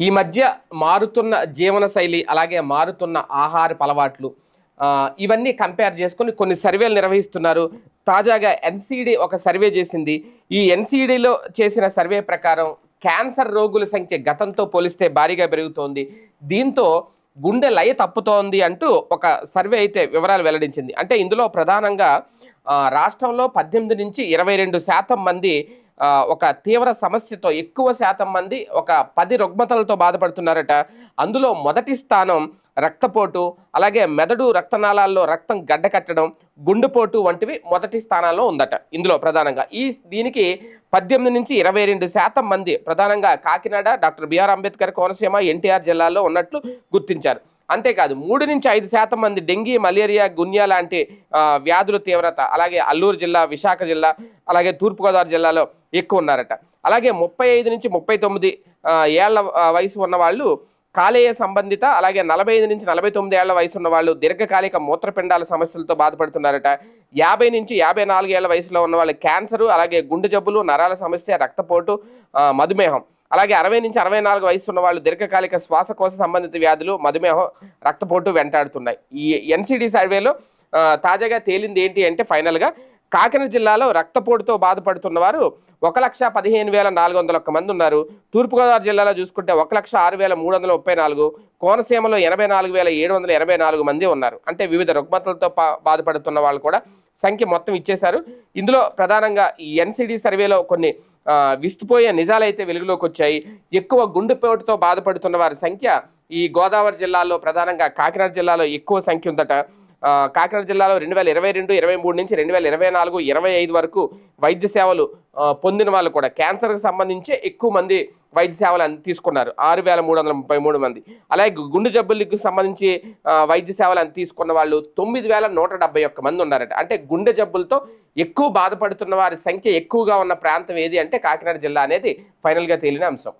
ఈ మధ్య మారుతున్న జీవన శైలి అలాగే మారుతున్న ఆహార అలవాట్లు ఇవన్నీ కంపేర్ చేసుకొని కొన్ని సర్వేలు నిర్వహిస్తున్నారు. తాజాగా ఎన్సీడీ ఒక సర్వే చేసింది. ఈ ఎన్సీడీలో చేసిన సర్వే ప్రకారం క్యాన్సర్ రోగుల సంఖ్య గతంతో పోలిస్తే భారీగా పెరుగుతోంది. దీంతో గుండె లయ తప్పుతోంది అంటూ ఒక సర్వే అయితే వివరాలు వెల్లడించింది. అంటే ఇందులో ప్రధానంగా రాష్ట్రంలో పద్దెనిమిది నుంచి ఇరవై రెండు శాతం మంది ఒక తీవ్ర సమస్యతో ఎక్కువ శాతం మంది ఒక పది రుగ్మతలతో బాధపడుతున్నారట. అందులో మొదటి స్థానం రక్తపోటు అలాగే మెదడు రక్తనాళాల్లో రక్తం గడ్డకట్టడం గుండెపోటు వంటివి మొదటి స్థానాల్లో ఉందట ఇందులో ప్రధానంగా. ఈ దీనికి పద్దెనిమిది నుంచి ఇరవై రెండు శాతం మంది ప్రధానంగా Kakinada doctor B R Ambedkar Konaseema NTR జిల్లాలో ఉన్నట్లు గుర్తించారు. అంతేకాదు మూడు నుంచి ఐదు శాతం మంది డెంగీ మలేరియా గున్యా లాంటి వ్యాధుల తీవ్రత అలాగే అల్లూరు జిల్లా విశాఖ జిల్లా అలాగే తూర్పుగోదావరి జిల్లాలో ఎక్కువ ఉన్నారట. అలాగే ముప్పై ఐదు నుంచి ముప్పై తొమ్మిది ఏళ్ళ వయసు ఉన్న వాళ్ళు కాలేయ సంబంధిత అలాగే నలభై ఐదు నుంచి నలభై తొమ్మిది ఏళ్ళ వయసు ఉన్న వాళ్ళు దీర్ఘకాలిక మూత్రపిండాల సమస్యలతో బాధపడుతున్నారట. యాభై నుంచి యాభై నాలుగు ఏళ్ళ వయసులో ఉన్న వాళ్ళు క్యాన్సరు అలాగే గుండె జబ్బులు నరాల సమస్య రక్తపోటు మధుమేహం. అలాగే అరవై నుంచి అరవై నాలుగు వయసు ఉన్న వాళ్ళు దీర్ఘకాలిక శ్వాసకోశ సంబంధిత వ్యాధులు మధుమేహం రక్తపోటు వెంటాడుతున్నాయి. ఈ ఎన్సిడి సర్వేలో తాజాగా తేలింది ఏంటి అంటే ఫైనల్గా కాకినాడ జిల్లాలో రక్తపోటుతో బాధపడుతున్న వారు ఒక లక్ష పదిహేను వేల నాలుగు వందల ఒక్క మంది ఉన్నారు. తూర్పుగోదావరి జిల్లాలో చూసుకుంటే ఒక లక్ష ఆరు వేల మూడు వందల ముప్పై నాలుగు కోనసీమలో ఎనభై నాలుగు వేల ఏడు వందల ఎనభై నాలుగు మంది ఉన్నారు. అంటే వివిధ రుగ్మతలతో పా- బాధపడుతున్న వాళ్ళు కూడా సంఖ్య మొత్తం ఇచ్చేశారు. ఇందులో ప్రధానంగా ఈ ఎన్సిడి సర్వేలో కొన్ని విస్తుపోయే నిజాలైతే వెలుగులోకి వచ్చాయి. ఎక్కువ గుండెపోటుతో బాధపడుతున్న వారి సంఖ్య ఈ గోదావరి జిల్లాలో ప్రధానంగా కాకినాడ జిల్లాలో ఎక్కువ సంఖ్య ఉందట. కాకినాడ జిల్లాలో రెండు వేల ఇరవై రెండు ఇరవై మూడు నుంచి రెండు వేల ఇరవై నాలుగు ఇరవై ఐదు వరకు వైద్య సేవలు పొందిన వాళ్ళు కూడా. క్యాన్సర్కి సంబంధించి ఎక్కువ మంది వైద్య సేవలు అంది- తీసుకున్నారు. ఆరు వేల మూడు వందల ముప్పై మూడు మంది. అలాగే గుండె జబ్బులకు సంబంధించి వైద్య సేవలు అంది తీసుకున్న వాళ్ళు తొమ్మిది వేల నూట డెబ్బై ఒక్క మంది ఉన్నారట. అంటే గుండె జబ్బులతో ఎక్కువ బాధపడుతున్న వారి సంఖ్య ఎక్కువగా ఉన్న ప్రాంతం ఏది అంటే కాకినాడ జిల్లా అనేది ఫైనల్గా తేలిన అంశం.